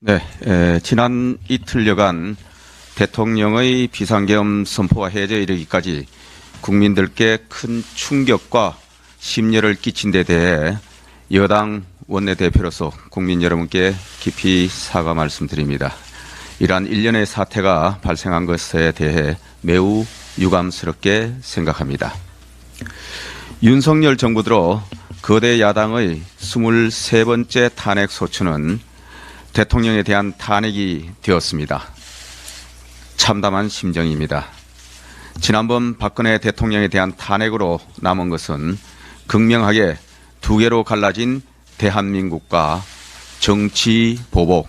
네, 에, 지난 이틀여간 대통령의 비상계엄 선포와 해제 이르기까지 국민들께 큰 충격과 심려를 끼친 데 대해 여당 원내대표로서 국민 여러분께 깊이 사과 말씀드립니다. 이러한 일련의 사태가 발생한 것에 대해 매우 유감스럽게 생각합니다. 윤석열 정부 들어 거대 야당의 23번째 탄핵 소추는 대통령에 대한 탄핵이 되었습니다. 참담한 심정입니다. 지난번 박근혜 대통령에 대한 탄핵으로 남은 것은 극명하게 두 개로 갈라진 대한민국과 정치 보복,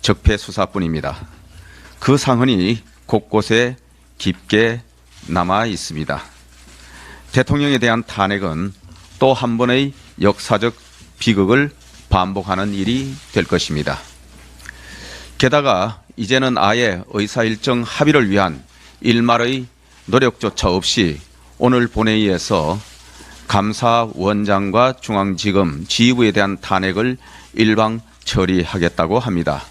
적폐 수사뿐입니다. 그 상흔이 곳곳에 깊게 남아 있습니다. 대통령에 대한 탄핵은 또 한 번의 역사적 비극을 반복하는 일이 될 것입니다. 게다가 이제는 아예 의사 일정 합의를 위한 일말의 노력조차 없이 오늘 본회의에서 감사원장과 중앙지검 지휘부에 대한 탄핵을 일방 처리하겠다고 합니다.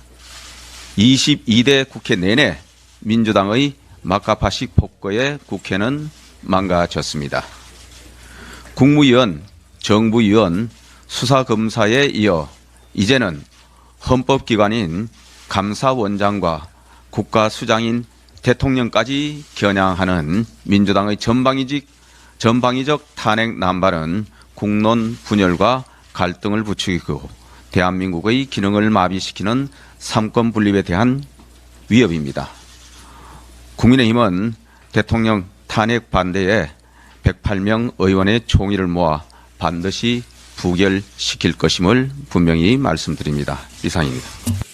22대 국회 내내 민주당의 막가파식 폭거에 국회는 망가졌습니다. 국무위원, 정부위원, 수사검사에 이어 이제는 헌법기관인 감사원장과 국가수장인 대통령까지 겨냥하는 민주당의 전방위직, 전방위적 탄핵 남발은 국론 분열과 갈등을 부추기고 대한민국의 기능을 마비시키는 삼권 분립에 대한 위협입니다. 국민의힘은 대통령 탄핵 반대에 108명 의원의 총의를 모아 반드시 부결시킬 것임을 분명히 말씀드립니다. 이상입니다.